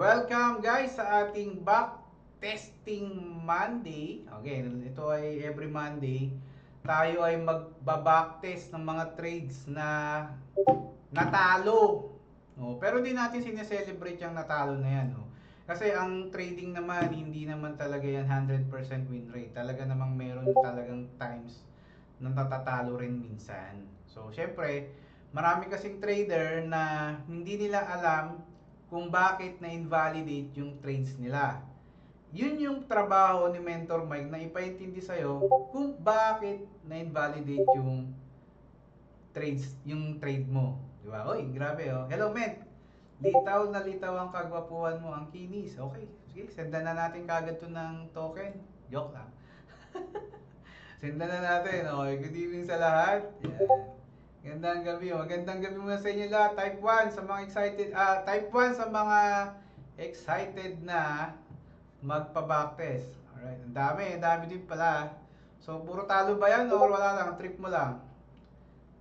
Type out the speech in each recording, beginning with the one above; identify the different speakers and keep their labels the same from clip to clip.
Speaker 1: Welcome guys sa ating back testing Monday. Okay, ito ay every Monday. Tayo ay magba-back test ng mga trades na natalo. Oh, pero di natin sineselebrate yung natalo na yan. No? Kasi ang trading naman, hindi naman talaga yan 100% win rate. Talaga namang meron talagang times na natatalo rin minsan. So, syempre, marami kasing trader na hindi nila alam kung bakit na-invalidate yung trades nila. Yun yung trabaho ni Mentor Mike na ipaintindi sa'yo kung bakit na-invalidate yung trades, yung trade mo. Di ba? Oy, grabe oh. Hello, men. Litaw na litaw ang kagwapuhan mo, ang kinis. Okay, sige, sendan na natin kagad to ng token. Joke lang. sendan na natin. Okay, good evening sa lahat. Yan. Gandang gabi. Magandang gabi muna sa inyo lahat. Type 1 sa mga excited, ah, type 1 sa mga excited na magpa-back test. Alright, ang dami, ang dami din pala. So, puro talo ba yan or wala lang? Trip mo lang.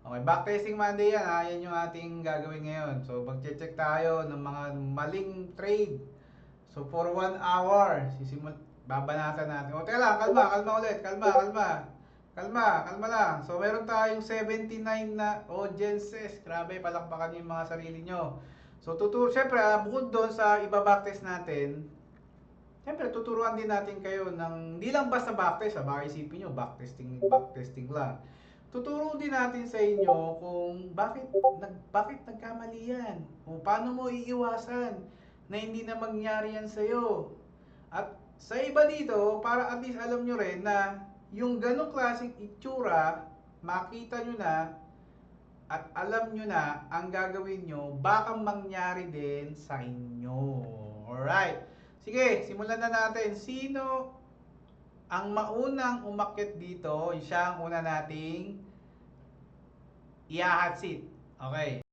Speaker 1: Okay, backtesting Monday yan ha. Yan yung ating gagawin ngayon. So, mag-check tayo ng mga maling trade. So, for one hour, sisimul babanatan natin. O, teka lang, kalma, kalma ulit. Kalma, kalma. Kalma, kalma lang. So, meron tayong 79 na audiences. Grabe, palakpakan yung mga sarili nyo. So, tuturo, syempre, ah, bukod doon sa iba-backtest natin, Siyempre, tuturuan din natin kayo ng, hindi lang basta backtest, ha, baka isipin nyo, backtesting, backtesting lang. Tuturo din natin sa inyo kung bakit, nag, bakit nagkamali yan. O paano mo iiwasan na hindi na mangyari yan sa'yo. At sa iba dito, para at least alam nyo rin na yung ganong klaseng itsura, makita nyo na at alam nyo na ang gagawin nyo, baka mangyari din sa inyo. Alright. Sige, simulan na natin. Sino ang maunang umakyat dito? Siya ang una nating iahatsit. Okay.